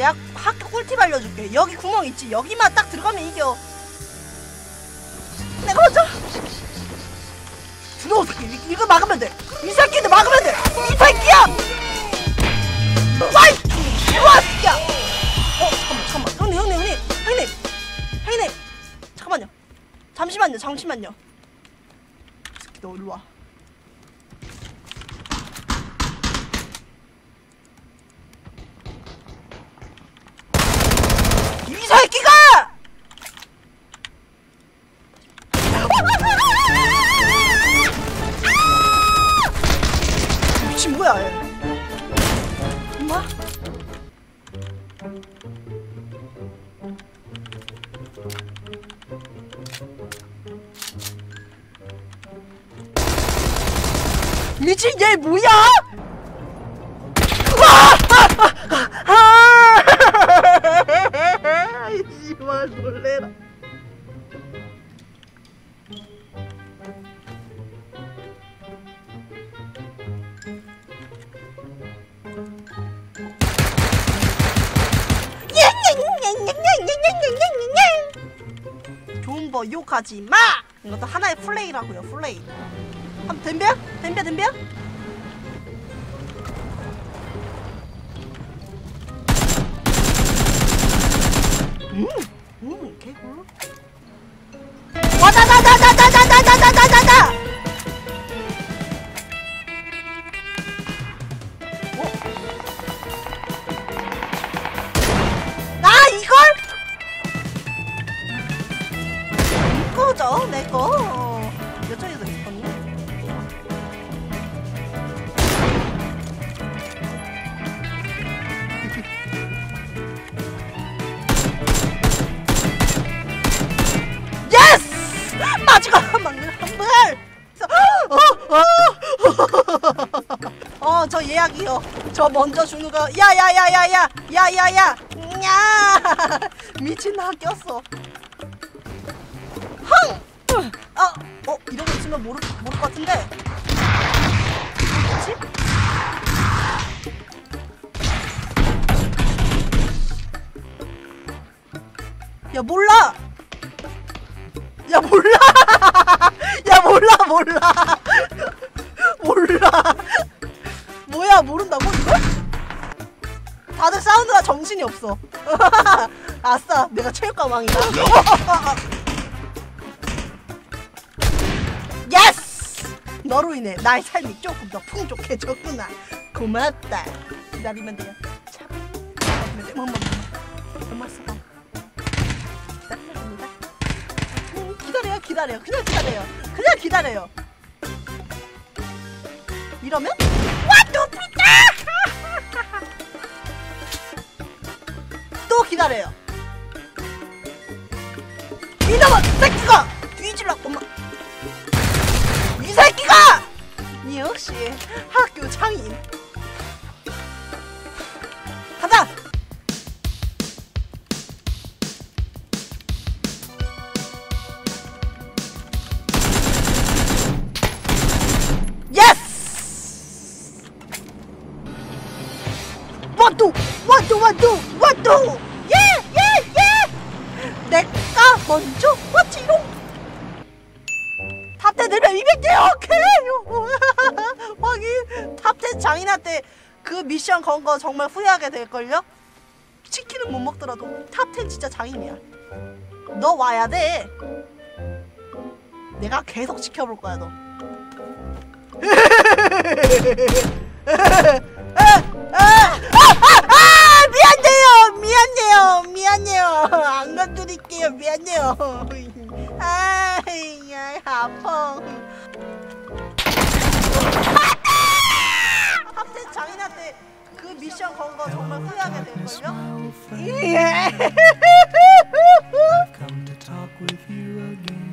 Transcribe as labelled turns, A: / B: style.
A: 내가 학교 꿀팁 알려줄게. 여기 구멍 있지? 여기만 딱 들어가면 이겨. 내가 먼저. 들어오 새끼 이- 이거 막으면 돼이 새끼들 막으면 돼이 새끼야! 와이! 이와 새끼야! 어 잠깐만 잠깐만. 형님 형님 형님. 형님. 형님. 잠깐만요. 잠시만요 잠시만요. 이 새끼 너 일로 와 뭐야 얘. 엄마? 미친 얘 뭐야? 아! 씨발 놀래라. 거 욕하지 마. 이것도 하나의 플레이라고요, 플레이. 한번 덤벼, 덤벼, 덤벼. 음, 음, 이거죠, 내 거. 이쪽에도 있었거든요. 예스! 마지막 막는 한 발! 어, 어, 저 예약이요. 저 먼저 주는 거. 야야야야야! 야야야! 야! 미친 나 꼈어. 흥! 어, 어, 이런 거 있으면 모를, 모를 것 같은데. 뭐지? 야, 몰라! 야 몰라 야 몰라 몰라 몰라 뭐야 모른다고 이걸? 다들 사운드가 정신이 없어 아싸 내가 체육관 왕이다 너로 인해 나의 삶이 조금 더 풍족해졌구나. 고맙다. 기다리면 돼요. 차분히 기다리면 음, 기다려요 기다려요. 그냥 기다려요. 그냥 기다려요. 이러면 와또 피자 또 기다려요 학교 장인 가자! 예스! 와두! 와두 와두 와두! 예예 예! 내가 먼저 왔지롱! 밥 내면 이게 개요 개요! 탑10 장인한테 그 미션 건 거 정말 후회하게 될걸요? 치킨은 못 먹더라도 탑10 진짜 장인이야 너 와야 돼 내가 계속 지켜볼 거야 너 아, 미안해요, 미안해요, 미안해요. 안 건드릴게요, 미안해요. 아이, 야, 아파. darkness, my old friend. Yeah. I've come to talk with you again.